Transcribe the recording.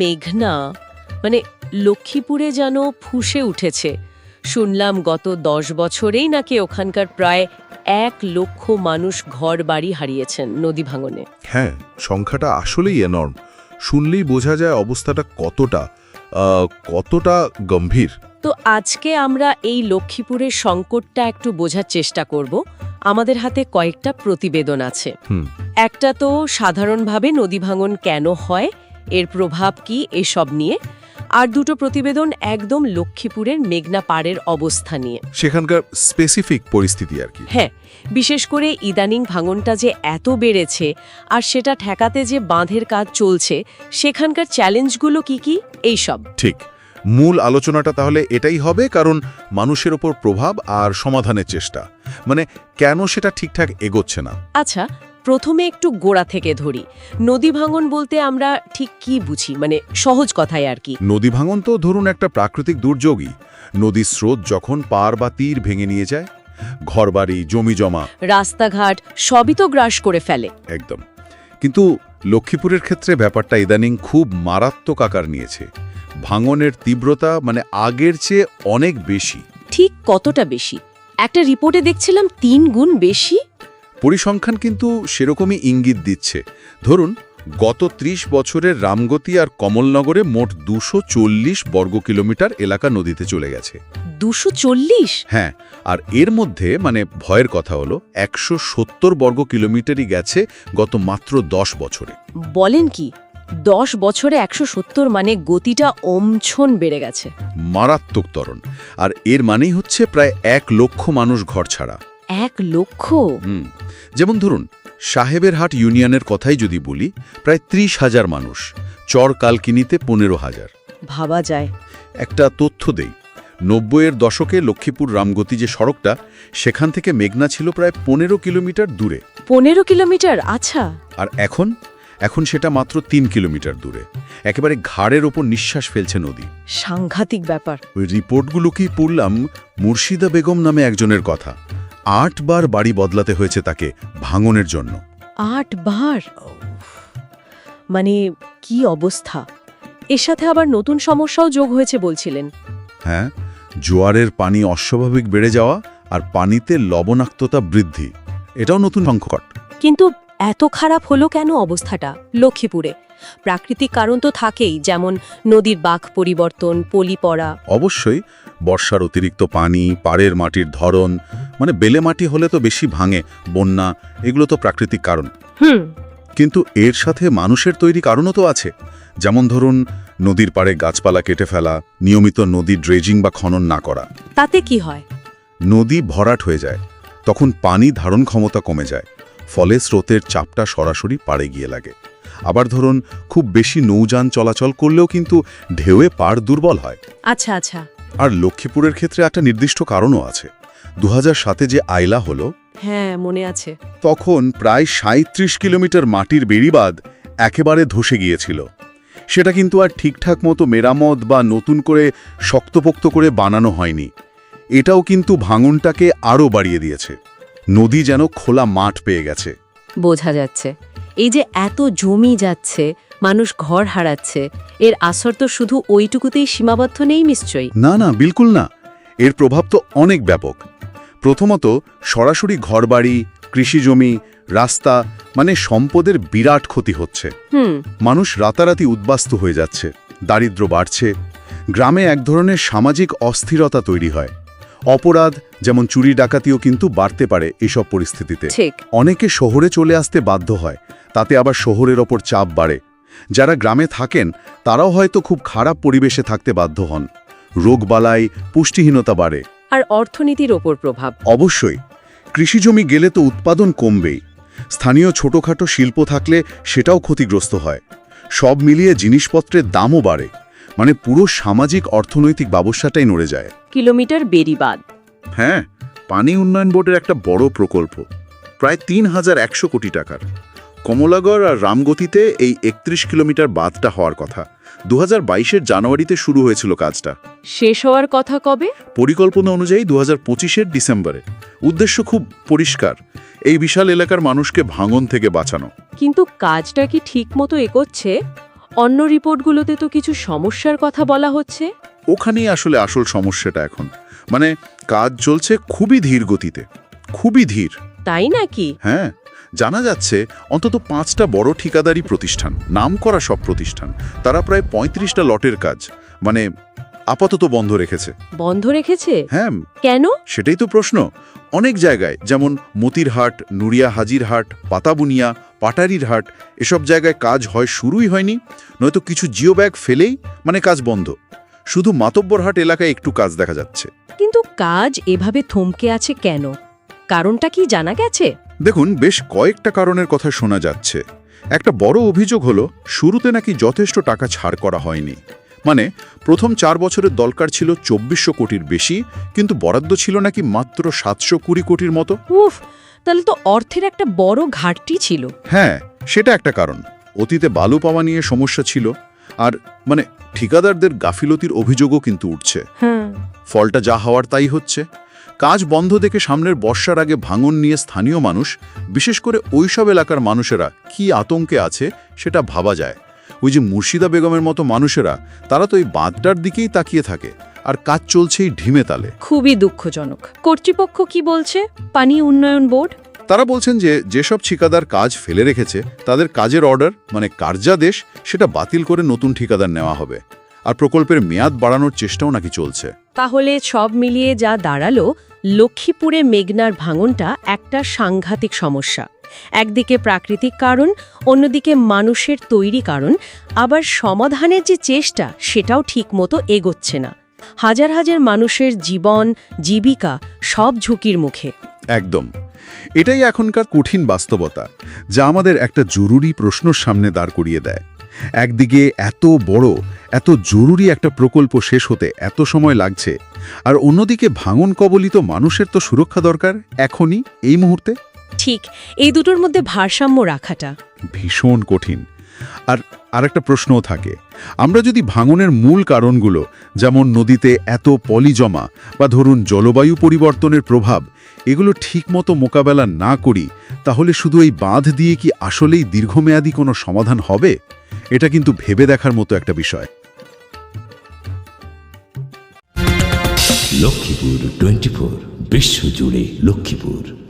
মেঘনা। মানে লক্ষ্মীপুরে যেন ফুসে উঠেছে। শুনলাম গত দশ বছরেই নাকি ওখানকার প্রায় এক লক্ষ মানুষ ঘর বাড়ি হারিয়েছেন নদী ভাঙনে। হ্যাঁ সংখ্যাটা আসলেই এনর্ম শুনলেই বোঝা যায় অবস্থাটা কতটা কতটা গম্ভীর। তো আজকে আমরা এই লক্ষ্মীপুরের সংকটটা একটু বোঝার চেষ্টা করব। আমাদের হাতে কয়েকটা প্রতিবেদন আছে। একটা তো সাধারণভাবে নদী ভাঙন কেন হয়? এর প্রভাব কি এসব নিয়ে? আর দুটো প্রতিবেদন একদম লক্ষ্মীপুরের মেঘনা পাড়ের অবস্থা নিয়ে। সেখানকার স্পেসিফিক পরিস্থিতি আর কি। হ্যাঁ বিশেষ করে ইদানিং ভাঙনটা যে এত বেড়েছে আর সেটা ঠেকাতে যে বাঁধের কাজ চলছে সেখানকার চ্যালেঞ্জগুলো কি কি? এইসব ঠিক। মূল আলোচনাটা তাহলে এটাই হবে কারণ মানুষের ওপর প্রভাব আর সমাধানের চেষ্টা। মানে কেন সেটা ঠিকঠাক এগোচ্ছে না? আচ্ছা প্রথমে একটু গোড়া থেকে ধরি। নদী ভাঙন বলতে আমরা ঠিক কি বুঝি? মানে সহজ কথায় আর কি। নদী ভাঙন তো ধরুন একটা প্রাকৃতিক দুর্যোগই। নদীর স্রোত যখন পার বা তীর ভেঙে নিয়ে যায় ঘরবাড়ি জমি জমা। রাস্তাঘাট সবই তো গ্রাস করে ফেলে। একদম। কিন্তু লক্ষ্মীপুরের ক্ষেত্রে ব্যাপারটা ইদানিং খুব মারাত্মক আকার নিয়েছে। ভাঙনের তীব্রতা মানে আগের চেয়ে অনেক বেশি। ঠিক কতটা বেশি? একটা রিপোর্টে দেখছিলাম তিন গুণ বেশি। পরিসংখ্যান কিন্তু সেরকমই ইঙ্গিত দিচ্ছে। ধরুন গত ৩০ বছরের রামগতি আর কমলনগরে মোট দুশো বর্গ কিলোমিটার এলাকা নদীতে চলে গেছে। দুশো চল্লিশ? হ্যাঁ আর এর মধ্যে মানে ভয়ের কথা হলো একশো সত্তর বর্গ কিলোমিটারই গেছে গত মাত্র দশ বছরে। বলেন কি দশ বছরে একশো সত্তর মানে গতিটা অমছন বেড়ে গেছে। মারাত্মক তরণ আর এর মানেই হচ্ছে প্রায় এক লক্ষ মানুষ ঘর ছাড়া। এক লক্ষ? হুম যেমন ধরুন সাহেবের হাট ইউনিয়নের কথাই যদি বলি প্রায় ত্রিশ হাজার মানুষ চর কালকিনিতে পনেরো হাজার। ভাবা যায়। একটা তথ্য দেই নব্বইয়ের দশকে লক্ষ্মীপুর রামগতি যে সড়কটা সেখান থেকে মেঘনা ছিল প্রায় পনেরো কিলোমিটার দূরে। পনেরো কিলোমিটার? আচ্ছা। আর এখন? এখন সেটা মাত্র তিন কিলোমিটার দূরে। একেবারে ঘাড়ের ওপর নিঃশ্বাস ফেলছে নদী। সাংঘাতিক ব্যাপার। ওই রিপোর্টগুলো কি পড়লাম মুর্শিদা বেগম নামে একজনের কথা। আটবার বাড়ি বদলাতে হয়েছে তাকে ভাঙনের জন্য। আট বার? মানে কি অবস্থা? এর সাথে আবার নতুন সমস্যাও যোগ হয়েছে বলছিলেন। হ্যাঁ জোয়ারের পানি অস্বাভাবিক বেড়ে যাওয়া আর পানিতে লবণাক্ততা বৃদ্ধি। এটাও নতুন সংকট। কিন্তু এত খারাপ হলো কেন অবস্থাটা লক্ষ্মীপুরে? প্রাকৃতিক কারণ তো থাকেই যেমন নদীর বাঁক পরিবর্তন পলি পড়া। অবশ্যই বর্ষার অতিরিক্ত পানি পাড়ের মাটির ধরন মানে বেলে মাটি হলে তো বেশি ভাঙে বন্যা এগুলো তো প্রাকৃতিক কারণ। হুম। কিন্তু এর সাথে মানুষের তৈরি কারণও তো আছে। যেমন ধরুন নদীর পাড়ে গাছপালা কেটে ফেলা নিয়মিত নদী ড্রেজিং বা খনন না করা। তাতে কি হয়? নদী ভরাট হয়ে যায় তখন পানি ধারণ ক্ষমতা কমে যায় ফলে স্রোতের চাপটা সরাসরি পাড়ে গিয়ে লাগে। আবার ধরুন খুব বেশি নৌযান চলাচল করলেও কিন্তু ঢেউয়ে পাড় দুর্বল হয়। আচ্ছা আচ্ছা। আর লক্ষ্মীপুরের ক্ষেত্রে একটা নির্দিষ্ট কারণও আছে। দু সাতে যে আইলা হলো হ্যাঁ মনে আছে। তখন প্রায় সাঁত্রিশ কিলোমিটার মাটির বেড়িবাঁধ একেবারে ধসে গিয়েছিল। সেটা কিন্তু আর ঠিকঠাক মতো মেরামত বা নতুন করে শক্তপোক্ত করে বানানো হয়নি। এটাও কিন্তু ভাঙনটাকে আরও বাড়িয়ে দিয়েছে। নদী যেন খোলা মাঠ পেয়ে গেছে। বোঝা যাচ্ছে। এই যে এত জমি যাচ্ছে মানুষ ঘর হারাচ্ছে এর আসর তো শুধু ওইটুকুতেই সীমাবদ্ধ নেই নিশ্চয়ই? না না বিলকুল না। এর প্রভাব তো অনেক ব্যাপক। প্রথমত সরাসরি ঘরবাড়ি কৃষিজমি রাস্তা মানে সম্পদের বিরাট ক্ষতি হচ্ছে। মানুষ রাতারাতি উদ্বাস্তু হয়ে যাচ্ছে দারিদ্র বাড়ছে গ্রামে এক ধরনের সামাজিক অস্থিরতা তৈরি হয়। অপরাধ যেমন চুরি ডাকাতিও কিন্তু বাড়তে পারে এসব পরিস্থিতিতে। অনেকে শহরে চলে আসতে বাধ্য হয় তাতে আবার শহরের ওপর চাপ বাড়ে। যারা গ্রামে থাকেন তারাও হয়তো খুব খারাপ পরিবেশে থাকতে বাধ্য হন। রোগবালাই পুষ্টিহীনতা বাড়ে। আর অর্থনীতির ওপর প্রভাব। অবশ্যই কৃষিজমি গেলে তো উৎপাদন কমবেই। স্থানীয় ছোটখাটো শিল্প থাকলে সেটাও ক্ষতিগ্রস্ত হয়। সব মিলিয়ে জিনিসপত্রের দামও বাড়ে। মানে পুরো সামাজিক অর্থনৈতিক ব্যবস্থাটাই নড়ে যায়। কিলোমিটার বেরিবাদ হ্যাঁ পানি উন্নয়ন বোর্ডের একটা বড় প্রকল্প। প্রায় তিন হাজার একশো কোটি টাকার। কমলাগড় আর রামগতিতে এই একত্রিশ কিলোমিটার বাঁধটা হওয়ার কথা। দু হাজার জানুয়ারিতে শুরু হয়েছিল কাজটা। শেষ হওয়ার কথা কবে? পরিকল্পনা অনুযায়ী দু হাজার পঁচিশের ডিসেম্বরে। উদ্দেশ্য খুব পরিষ্কার এই বিশাল এলাকার মানুষকে ভাঙন থেকে বাঁচানো। কিন্তু কাজটা কি ঠিক মতো এগোচ্ছে? অন্য রিপোর্টগুলোতে তো কিছু সমস্যার কথা বলা হচ্ছে। ওখানেই আসলে আসল সমস্যাটা এখন। মানে কাজ চলছে খুবই ধীর গতিতে। খুবই ধীর। তাই নাকি? হ্যাঁ। জানা যাচ্ছে অন্তত পাঁচটা বড় ঠিকাদারি প্রতিষ্ঠান নামকরা সব প্রতিষ্ঠান তারা প্রায় পঁয়ত্রিশটা লটের কাজ মানে আপাতত বন্ধ রেখেছে। বন্ধ রেখেছে? হ্যাঁ। কেন? সেটাই তো প্রশ্ন। অনেক জায়গায় যেমন মতিরহাট নুরিয়া হাজিরহাট পাতাবুনিয়া পাটারির হাট এসব জায়গায় কাজ হয় শুরুই হয়নি নয়তো কিছু জিও ব্যাগ ফেলেই মানে কাজ বন্ধ। শুধু মাতব্বরহাট এলাকায় একটু কাজ দেখা যাচ্ছে। কিন্তু কাজ এভাবে থমকে আছে কেন? কারণটা কি জানা গেছে? দেখুন বেশ কয়েকটা কারণের কথা শোনা যাচ্ছে। একটা বড় অভিযোগ হলো শুরুতে নাকি যথেষ্ট টাকা ছাড় করা হয়নি। মানে প্রথম চার বছরের দরকার ছিল চব্বিশশো কোটির বেশি কিন্তু বরাদ্দ ছিল নাকি মাত্র সাতশো কুড়ি কোটির মতো। উফ তাহলে তো অর্থের একটা বড় ঘাটতি ছিল। হ্যাঁ সেটা একটা কারণ। অতীতে বালু পাওয়া নিয়ে সমস্যা ছিল আর মানে ঠিকাদারদের গাফিলতির অভিযোগও কিন্তু উঠছে। হ্যাঁ। ফলটা যা হওয়ার তাই হচ্ছে। কাজ বন্ধ দেখে সামনের বর্ষার আগে ভাঙন নিয়ে স্থানীয় মানুষ বিশেষ করে ওইসব এলাকার মানুষেরা কি আতঙ্কে আছে সেটা ভাবা যায়। ওই যে মুর্শিদা বেগমের মতো মানুষেরা তারা তো এই বাঁধটার দিকেই তাকিয়ে থাকে আর কাজ চলছেই ঢিমে তালে। খুবই দুঃখজনক। কর্তৃপক্ষ কি বলছে? পানি উন্নয়ন বোর্ড? তারা বলছেন যে যেসব ঠিকাদার কাজ ফেলে রেখেছে তাদের কাজের অর্ডার মানে কার্যাদেশ সেটা বাতিল করে নতুন ঠিকাদার নেওয়া হবে। আর প্রকল্পের মেয়াদ বাড়ানোর চেষ্টাও নাকি চলছে। তাহলে সব মিলিয়ে যা দাঁড়াল লক্ষ্মীপুরে মেঘনার ভাঙনটা একটা সাংঘাতিক সমস্যা। একদিকে প্রাকৃতিক কারণ অন্যদিকে মানুষের তৈরি কারণ। আবার সমাধানের যে চেষ্টা সেটাও ঠিকমতো এগোচ্ছে না। হাজার হাজার মানুষের জীবন জীবিকা সব ঝুঁকির মুখে। একদম। এটাই এখনকার কঠিন বাস্তবতা যা আমাদের একটা জরুরি প্রশ্ন সামনে দাঁড় করিয়ে দেয়। একদিকে এত বড় এত জরুরি একটা প্রকল্প শেষ হতে এত সময় লাগছে আর অন্যদিকে ভাঙন কবলিত মানুষের তো সুরক্ষা দরকার এখনই এই মুহূর্তে? ঠিক এই দুটোর মধ্যে ভারসাম্য রাখাটা। ভীষণ কঠিন। আর আরেকটা প্রশ্নও থাকে আমরা যদি ভাঙনের মূল কারণগুলো যেমন নদীতে এত পলি জমা বা ধরুন জলবায়ু পরিবর্তনের প্রভাব এগুলো ঠিকমতো মোকাবেলা না করি তাহলে শুধু এই বাঁধ দিয়ে কি আসলেই দীর্ঘমেয়াদী কোনো সমাধান হবে? এটা কিন্তু ভেবে দেখার মতো একটা বিষয়। লক্ষ্মীপুর টোয়েন্টি ফোর বিশ্বজুড়ে লক্ষ্মীপুর।